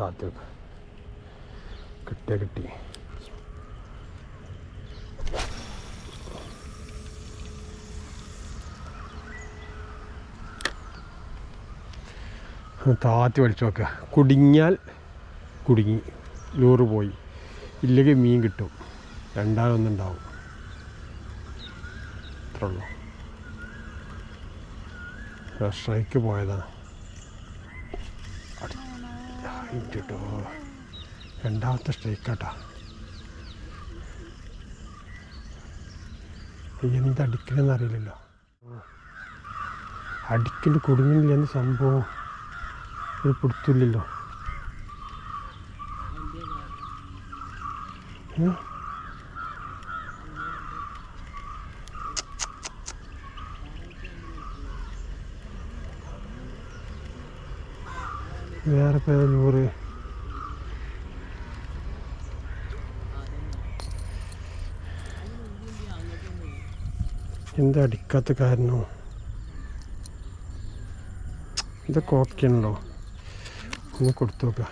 താത്ത കിട്ടിയ കിട്ടി. താത്തി വലിച്ചു നോക്കുക കുടുങ്ങിയാൽ കുടുങ്ങി. ലൂറ് പോയി. ഇല്ലെങ്കിൽ മീൻ കിട്ടും. രണ്ടാമൊന്നുണ്ടാവും അത്രയുള്ളൂ സ്ട്രൈക്ക് പോയതാണ് കേട്ടോ രണ്ടാമത്തെ സ്ട്രൈക്കാട്ടാ. എന്ത് അടിക്കണമെന്ന് അറിയില്ലല്ലോ. അടിക്കൽ കുടുങ്ങില്ല എന്ന സംഭവം. ഒരു പിടുത്തില്ലല്ലോ ഏ? വേറെ പേര് നൂറ് എന്താ അടിക്കാത്ത കാരണോ? ഇതൊക്കെ ഓക്കെ ആണല്ലോ. ഒന്ന് കൊടുത്തു നോക്കാം.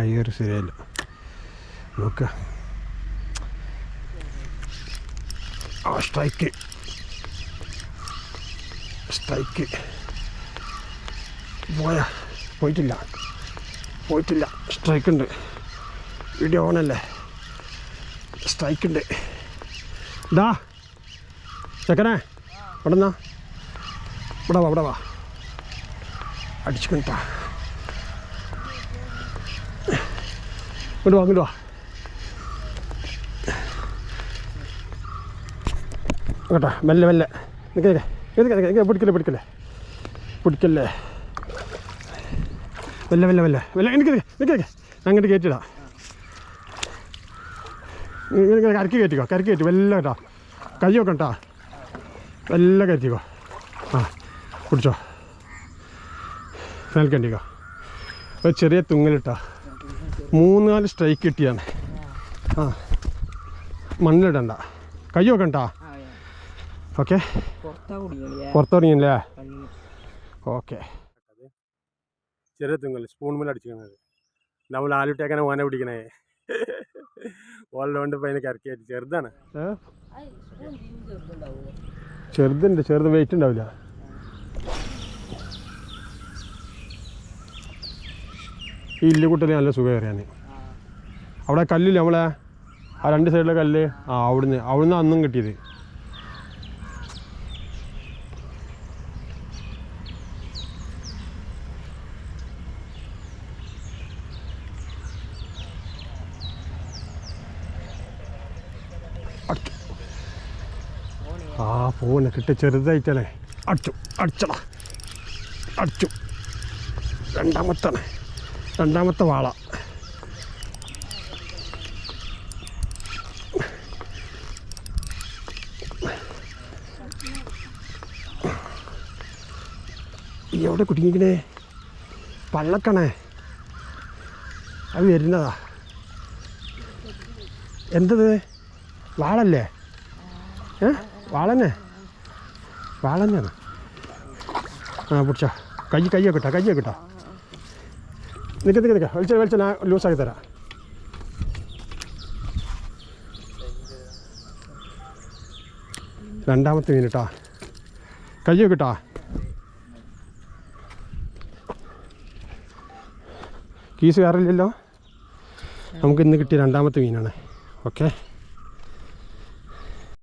അയ്യൊരു ശരിയല്ല നോക്ക. ആ സ്ട്രൈക്ക്. സ്ട്രൈക്ക്. പോയാ പോയിട്ടില്ല. പോയിട്ടില്ല. സ്ട്രൈക്ക് ഉണ്ട് വീഡിയോ ഓണല്ലേ? സ്ട്രൈക്ക് ഉണ്ട് ഇതാ ചെക്കനെ ഇവിടെ ഇവിടെ വാ ഇവിടെ വാ. അടിച്ചു കിട്ടാ ഇങ്ങോട്ട് വാ ഇങ്ങോട്ട് വാ. കേട്ടോ മെല്ലെ മെല്ലെ. നിൽക്കേ നിൽക്കേ നിൽക്കേ പിടിക്കല്ലേ പിടിക്കല്ലേ? പിടിക്കല്ലേ. മെല്ലെ മെല്ലെ മെല്ലെ മെല്ലെ. എനിക്ക് നിൽക്കേ നിൽക്കേ അങ്ങോട്ട് കയറ്റിടാം കരക്ക് കയറ്റിക്കോ കരക്ക് കയറ്റി വല്ല കേട്ടോ. കൈ വെക്കണം കേട്ടോ വല്ല കയറ്റിക്കോ. ആ പിടിച്ചോ. കണ്ടിക്കോ ഒരു ചെറിയ തുങ്ങലിട്ടാ. മൂന്ന് നാല് സ്ട്രൈക്ക് കിട്ടിയാണ്. ആ മണ്ണിടണ്ട. കൈ വെക്കണ്ട ഓക്കെ. പുറത്തോടിയല്ലേ ഓക്കെ. ചെറിയ തുങ്ങൽ സ്പൂൺ മേലെ അടിച്ചിരിക്കണത്. നമ്മൾ ആലുട്ടേക്കനെ ഓന പിടിക്കണേ. ഓലോണ്ട് പൈന അതിനെ കറക്കിയായിട്ട് ചെറുതാണ്. ചെറുതുണ്ട് ചെറുത് വെയിറ്റ് ഉണ്ടാവില്ല. ഈ ഇല്ലുകുട്ടന് നല്ല സുഖം കയറിയാൻ അവിടെ കല്ലില്ല നമ്മളെ? ആ രണ്ട് സൈഡിലെ കല്ല്? ആ അവിടുന്ന് അവിടുന്ന് അന്നും കിട്ടിയത്. ആ പോന്നെ കിട്ടി ചെറുതായിട്ടല്ലേ? അടിച്ചു അടിച്ചടാ. അടിച്ചു. രണ്ടാമത്താണ്. രണ്ടാമത്തെ വാള. എവിടെ കുടുങ്ങിക്കണേ പള്ളക്കണേ. അത് വരുന്നതാ. എന്തത്? വാളല്ലേ? ഏ? വാളന്നെ. വാളന്നെയാണ്? ആ പിടിച്ചോ. കൈ കയ്യൊക്കെ കിട്ടാ കയ്യൊക്കെ കിട്ടാ നിൽക്ക നിൽക്ക നിൽക്ക വലിച്ച വലിച്ച ഞാൻ ലൂസാക്കി തരാം. രണ്ടാമത്തെ മീൻ കേട്ടാ കയ്യൊക്കെ കിട്ടാ കീസ് കയറില്ലല്ലോ നമുക്ക് ഇന്ന് കിട്ടിയ രണ്ടാമത്തെ മീനാണ്. ഓക്കെ.